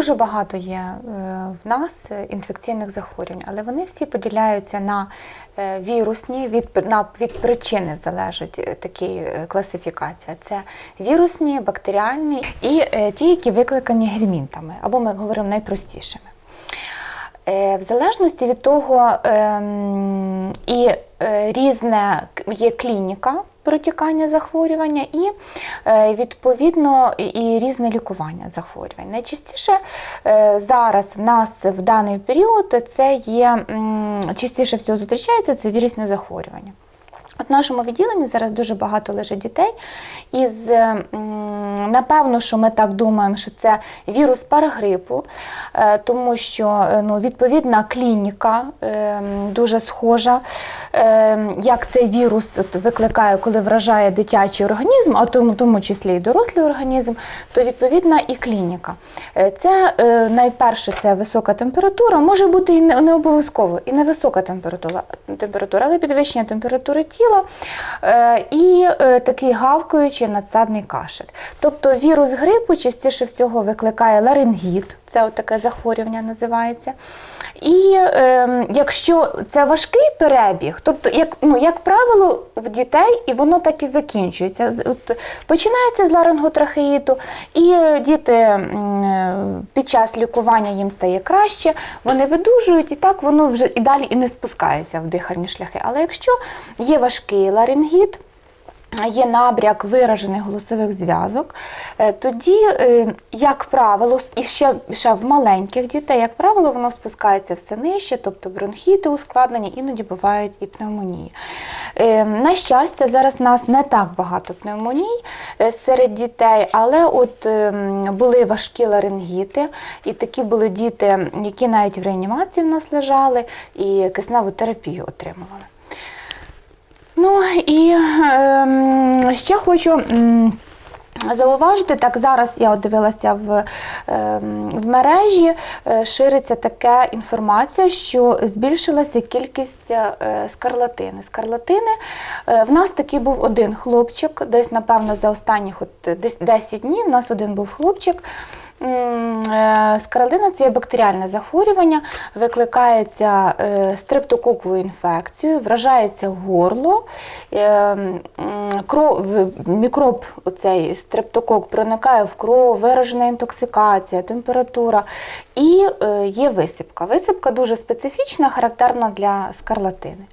Дуже багато є е, в нас інфекційних захворювань, але вони всі поділяються на е, вірусні, від, на, від причини залежить е, такі класифікація. Це вірусні, бактеріальні і ті, які викликані гельмінтами, або ми говоримо найпростішими. В залежності від того, ем, і різне є клініка протікання захворювання, і е, відповідно і- різне лікування захворювань. Найчастіше е, зараз в нас в даний період це є частіше всього зустрічається це вірусне захворювання. От в нашому відділенні зараз дуже багато лежить дітей, із напевно, що ми так думаємо, що це вірус парагрипу, е, тому що е, ну, відповідна клініка е, дуже схожа, е, як цей вірус викликає, коли вражає дитячий організм, а тому, тому числі і дорослий організм, то відповідна і клініка. Е, Це е, найперше це висока температура, може бути і не обов'язково, і невисока температура, температура, але підвищення температури тіла е, і е, такий гавкаючий надсадний кашель. Тобто вірус грипу частіше всього викликає ларингіт, це таке захворювання називається. І е, якщо це важкий перебіг, тобто, як, ну, як правило, в дітей і воно так і закінчується. От, починається з ларинготрахеїту, і е, діти е, під час лікування їм стає краще, вони видужують, і так воно вже і далі і не спускається в дихальні шляхи. Але якщо є важкий ларингіт, Є набряк виражених голосових зв'язок, е, тоді, е, як правило, і ще, ще в маленьких дітей, як правило, воно спускається все нижче, тобто бронхіти ускладнені, іноді бувають і пневмонії. Е, На щастя, зараз в нас не так багато пневмоній серед дітей, але от були важкі ларингіти, і такі були діти, які навіть в реанімації в нас лежали і кисневу терапію отримували. Ну і ем, ще хочу. Зауважити, так зараз я от дивилася в, ем, в мережі, е, шириться така інформація, що збільшилася кількість е, скарлатини. Скарлатини е, в нас такий був один хлопчик, десь, напевно, за останніх от, десь 10 днів у нас один був хлопчик. Е, Скарлатина це бактеріальне захворювання, викликається е, стрептококовою інфекцією, вражається горло, е, кров, мікроб, оцей стрептокок проникає в кров, виражена інтоксикація, температура і є висипка. Висипка дуже специфічна, характерна для скарлатини.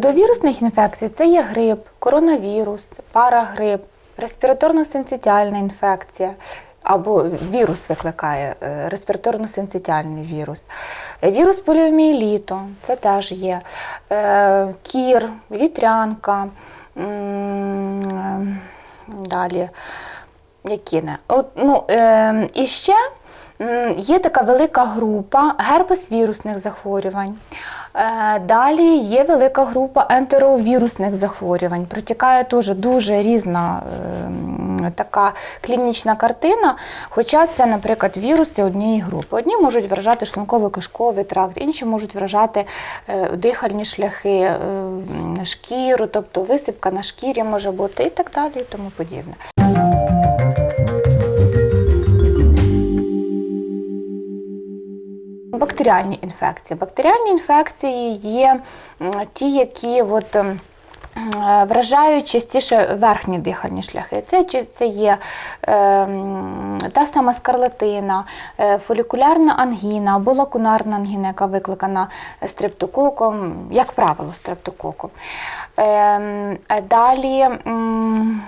До вірусних інфекцій це є грип, коронавірус, парагрип, респіраторно-синцитіальна інфекція. Або вірус викликає е, респіраторно-синцитіальний вірус. Вірус поліомієліту, це теж є. Е, Кір, вітрянка, е, далі. Які не? От, ну, і ще є така велика група герпес-вірусних захворювань. Е, Далі є велика група ентеровірусних захворювань. Протікає теж дуже різна е, така клінічна картина. Хоча це, наприклад, віруси однієї групи. Одні можуть вражати шлунково-кишковий тракт, інші можуть вражати е, дихальні шляхи, е, шкіру, тобто висипка на шкірі може бути і так далі, і тому подібне. Бактеріальні інфекції. Бактеріальні інфекції є ті, які от, ем, е, вражають частіше верхні дихальні шляхи. Це, це є е, та сама скарлатина, е, фолікулярна ангіна або лакунарна ангіна, яка викликана стрептококом, як правило, стрептококом. Е, м, е, далі. м,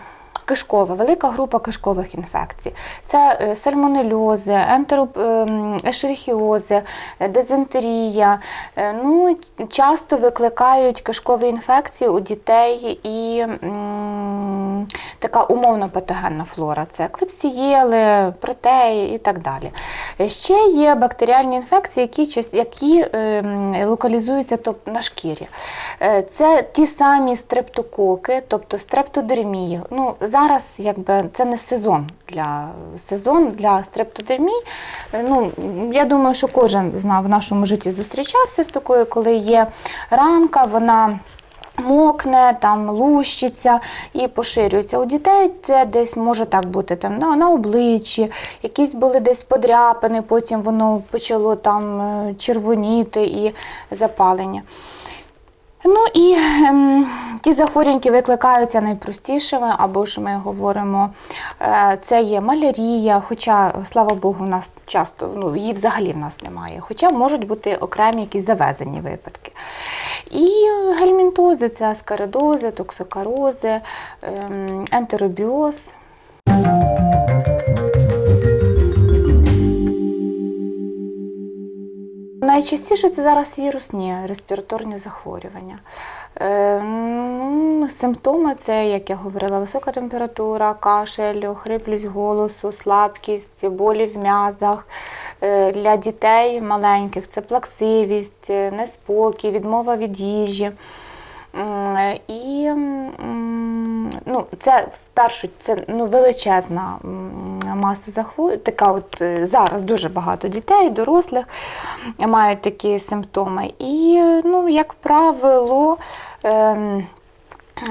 Кишкова, велика група кишкових інфекцій. Це е, сальмонельози, ентероп- ем, ешерихіози, е, дизентерія. Е, Ну, часто викликають кишкові інфекції у дітей і така умовно патогенна флора. Це клепсієли, протеї і так далі. Е, Ще є бактеріальні інфекції, які, які ем, локалізуються тоб- на шкірі. Е, Це ті самі стрептококи, тобто стрептодермії. Ну, зараз якби це не сезон для сезон для стрептодермії. Е, Ну, я думаю, що кожен з нас в нашому житті зустрічався з такою, коли є ранка, вона. Мокне, там лущиться і поширюється. У дітей це десь може так бути там на, на обличчі, якісь були десь подряпини, потім воно почало там е, червоніти і запалення. Ну і ем, ті захворювання, викликаються найпростішими, або ж ми говоримо, е, це є малярія, хоча, слава Богу, в нас часто, ну, її взагалі в нас немає. Хоча можуть бути окремі якісь завезені випадки. І гельмінтози це аскаридози, токсокарози, ем, ентеробіоз. Найчастіше це зараз вірусні респіраторні захворювання. Е, Симптоми це, як я говорила, висока температура, кашель, хриплість голосу, слабкість, болі в м'язах. Е, Для дітей маленьких це плаксивість, е, неспокій, відмова від їжі. І ну, це вперше це ну, величезна маса захворювань. Така от е, зараз дуже багато дітей, дорослих мають такі симптоми. І, ну, як правило, ем,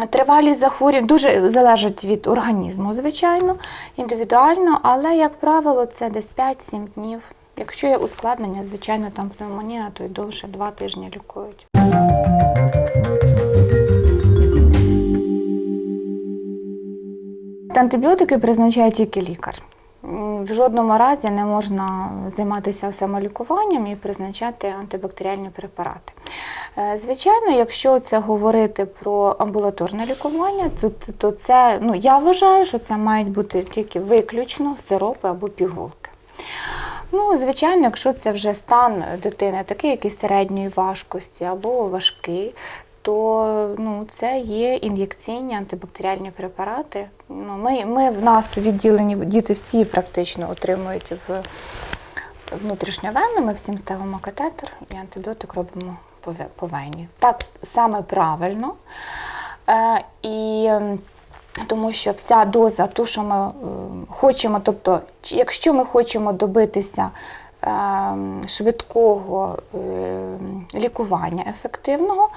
Тривалість захворювань дуже залежить від організму, звичайно, індивідуально, але, як правило, це десь 5-7 днів. Якщо є ускладнення, звичайно, там пневмонія, то й довше 2 тижні лікують. Антибіотики призначає тільки лікар. В жодному разі не можна займатися самолікуванням і призначати антибактеріальні препарати. Е, Звичайно, якщо це говорити про амбулаторне лікування, то, то це ну я вважаю, що це мають бути тільки виключно сиропи або пігулки. Ну, звичайно, якщо це вже стан дитини такий, який середньої важкості або важкий, то ну, це є ін'єкційні антибактеріальні препарати. Ну, ми, ми в нас відділені діти всі практично отримують в внутрішньовенно, ми всім ставимо катетер і антибіотик робимо по ве- вені. Так саме правильно. Е, і ем, тому що вся доза, ту, що ми е, хочемо, тобто, якщо ми хочемо добитися е, швидкого е, лікування ефективного,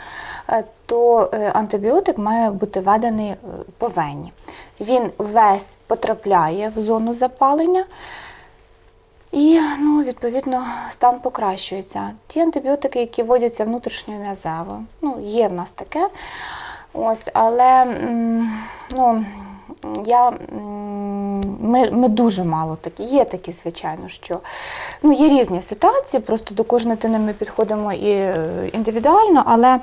то е, антибіотик має бути введений е, по вені. Він весь потрапляє в зону запалення. І ну, відповідно стан покращується. Ті антибіотики, які вводяться внутрішньом'язево, ну, є в нас таке. Ось, але ну, я, ми, ми дуже мало такі. Є такі, звичайно, що ну, є різні ситуації, просто до кожної дитини ми підходимо і е, індивідуально, але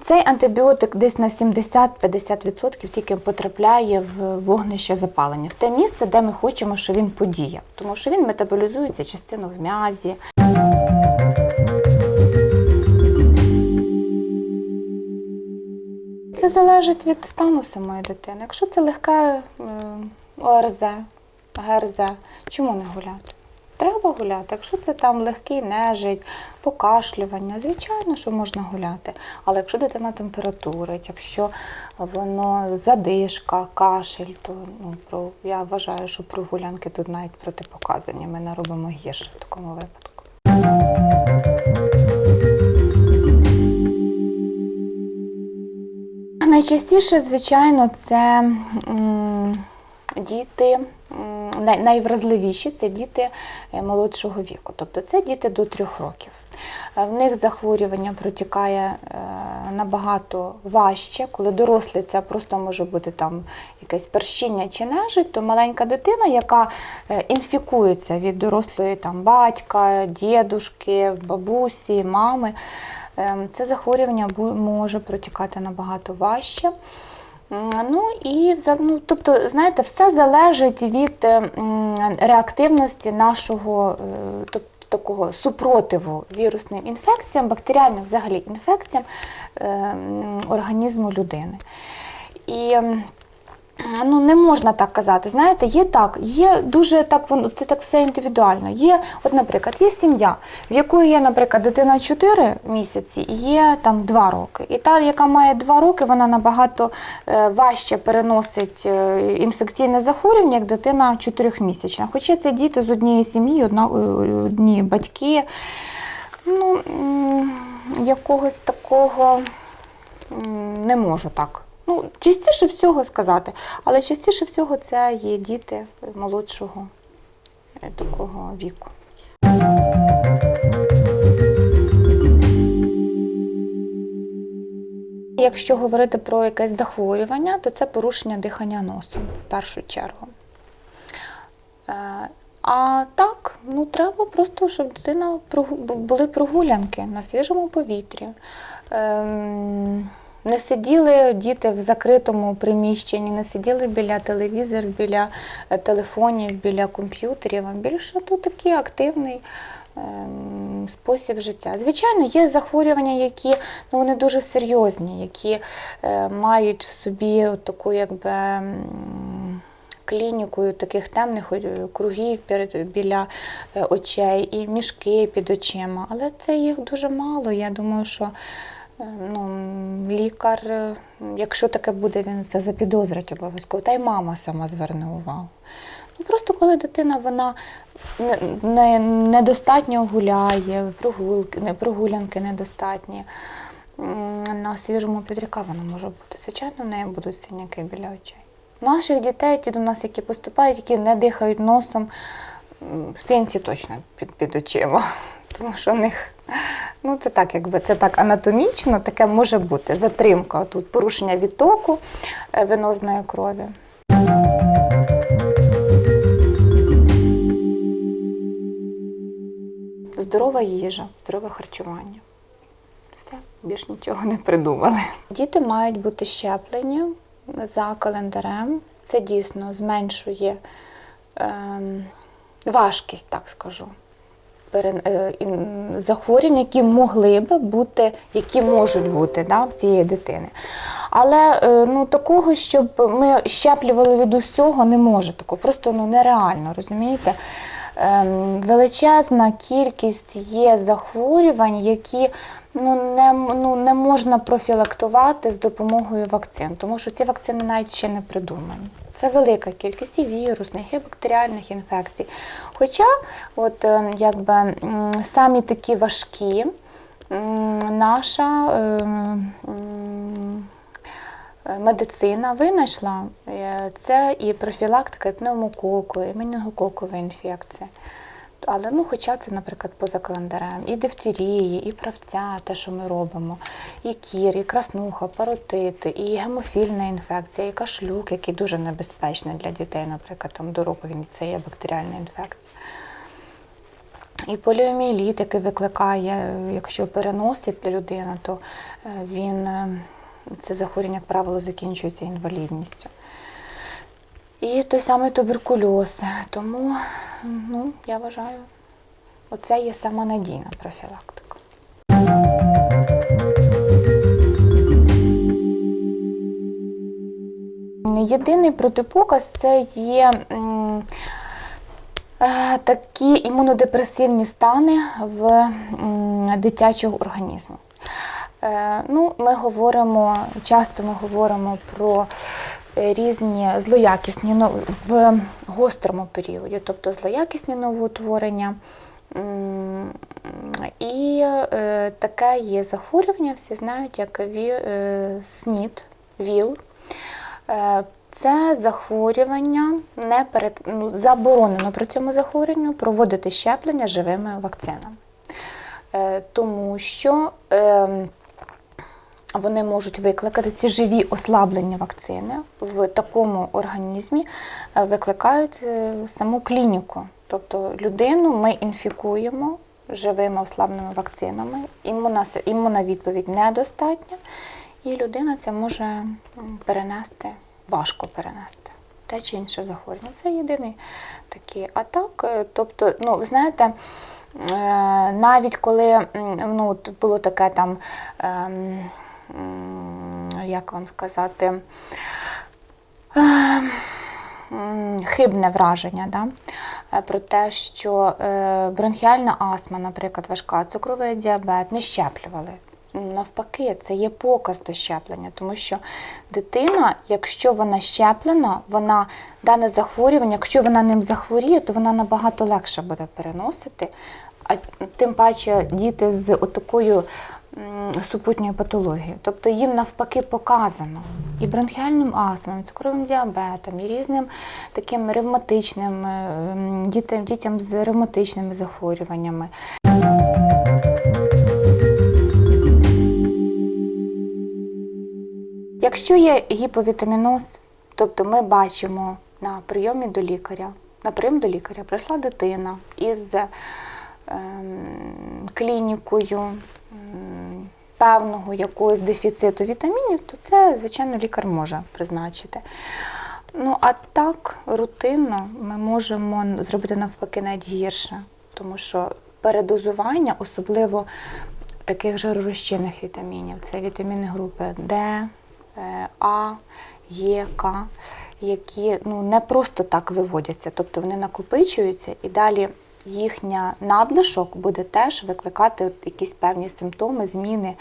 цей антибіотик десь на 70-50% тільки потрапляє в вогнище запалення, в те місце, де ми хочемо, що він подіяв. Тому що він метаболізується частину в м'язі. Це залежить від стану самої дитини. Якщо це легка е, ОРЗ, ГРЗ, чому не гуляти? Треба гуляти. Якщо це там легкий нежить, покашлювання, звичайно, що можна гуляти. Але якщо дитина температурить, якщо воно задишка, кашель, то ну, про, я вважаю, що прогулянки тут навіть протипоказані. Ми не робимо гірше в такому випадку. Найчастіше, звичайно, це м, діти, найвразливіші це діти е, молодшого віку, тобто це діти до трьох років. Е, В них захворювання протікає е, набагато важче, коли дорослий це просто може бути там якесь першіння чи нежить, то маленька дитина, яка інфікується від дорослої там батька, дідушки, бабусі, мами, Ем, Це захворювання може протікати набагато важче. Ну і ну, тобто, знаєте, все залежить від е, реактивності нашого тобто, такого супротиву вірусним інфекціям, бактеріальним взагалі інфекціям е, організму людини. І ем, Ну, не можна так казати. Знаєте, є так, є дуже так, воно це так все індивідуально. Є, от, наприклад, є сім'я, в якої є, наприклад, дитина 4 місяці і є там 2 роки. І та, яка має 2 роки, вона набагато е, важче переносить е, інфекційне захворювання, як дитина 4-місячна. Хоча це діти з однієї сім'ї, е, одні батьки. Ну, якогось такого не можу так. Ну, частіше всього сказати, але частіше всього це є діти молодшого е, такого віку. Якщо говорити про якесь захворювання, то це порушення дихання носом в першу чергу. Е, А так, ну треба просто, щоб дитина були прогулянки на свіжому повітрі. Ем, Не сиділи діти в закритому приміщенні, не сиділи біля телевізорів, біля е, телефонів, біля комп'ютерів, більше то такий активний ем, спосіб життя. Звичайно, є захворювання, які ну, вони дуже серйозні, які е, мають в собі таку якби. м, клінікою таких темних е, кругів біля очей і мішки під очима. Але це їх дуже мало. Я думаю, що ну, лікар, е, якщо таке буде, він це запідозрить обов'язково. Та й мама сама зверне увагу. Ну, просто коли дитина вона не, недостатньо гуляє, прогулки, не, прогулянки недостатні. На свіжому підріка вона може бути. Звичайно, в неї будуть синяки біля очей. Наших дітей, ті до нас, які поступають, які не дихають носом, синці точно під, під очима. Тому що в них ну, це так, якби це так анатомічно, таке може бути. Затримка тут, порушення відтоку е, венозної крові. Здорова їжа, здорове харчування. Все, більш нічого не придумали. Діти мають бути щеплені за календарем. Це дійсно зменшує ем, важкість, так скажу. Е, Захворювань, які могли би бути, які можуть бути да, в цієї дитини. Але е, ну, такого, щоб ми щеплювали від усього, не може такого. Просто ну, нереально, розумієте? Ем, величезна кількість є захворювань, які ну, не, ну, не можна профілактувати з допомогою вакцин, тому що ці вакцини навіть ще не придумані. Це велика кількість і вірусних, і бактеріальних інфекцій. Хоча, от, ем, якби, самі такі важкі, наша е, медицина винайшла е, це і профілактика, і пневмококу, і менінгококова інфекція. Але ну, хоча це, наприклад, поза календарем, і дифтерії, і правця, те, що ми робимо, і кір, і краснуха, паротити, і гемофільна інфекція, і кашлюк, який дуже небезпечний для дітей, наприклад, там до року він це є бактеріальна інфекція. І поліоміеліт, який викликає, якщо переносить людина, то е, він е, це захворювання, як правило, закінчується інвалідністю. І той самий туберкульоз. Тому ну, я вважаю, оце є сама надійна профілактика. Єдиний протипоказ це є е, такі імунодепресивні стани в дитячого організму. Е, Ну, ми говоримо, часто ми говоримо про різні злоякісні в гострому періоді, тобто злоякісні новоутворення. І е, таке є захворювання, всі знають, як е, СНІД, ВІЛ. Е, Це захворювання не перед, ну, заборонено при цьому захворюванню проводити щеплення живими вакцинами. Тому що ем, вони можуть викликати ці живі ослаблення вакцини в такому організмі, е, викликають е, саму клініку. Тобто людину ми інфікуємо живими ослабленими вакцинами, імуна, імунна відповідь недостатня, і людина це може перенести, важко перенести. Те чи інше захворювання. Це єдиний такий. А так, е, тобто, ну, ви знаєте, навіть коли ну, було таке там, ем, як вам сказати, ем, хибне враження да? е, про те, що е, бронхіальна астма, наприклад, важка, цукровий діабет не щеплювали. Навпаки, це є показ до щеплення, тому що дитина, якщо вона щеплена, вона дане захворювання, якщо вона ним захворіє, то вона набагато легше буде переносити. А тим паче діти з отакою м, супутньою патологією. Тобто їм навпаки показано і бронхіальним астмом, і цукровим діабетом, і різним таким ревматичним е, дітям, дітям з ревматичними захворюваннями. Якщо є гіповітаміноз, тобто ми бачимо на прийомі до лікаря, на прийом до лікаря прийшла дитина із ем, клінікою певного якогось дефіциту вітамінів, то це, звичайно, лікар може призначити. Ну, а так, рутинно ми можемо зробити навпаки навіть гірше, тому що передозування, особливо таких жиророзчинних вітамінів, це вітаміни групи Д, е, А, Е, К, які ну, не просто так виводяться, тобто вони накопичуються і далі їхня надлишок буде теж викликати якісь певні симптоми, зміни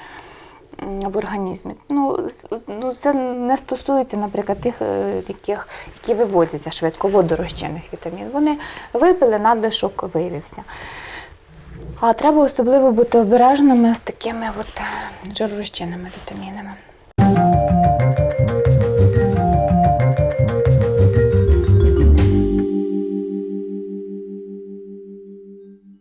в організмі. Ну, ну, це не стосується, наприклад, тих, е, яких, які виводяться швидко, водорозчинних вітамін. Вони випили, надлишок виявився. А треба особливо бути обережними з такими от жиророзчинними вітамінами.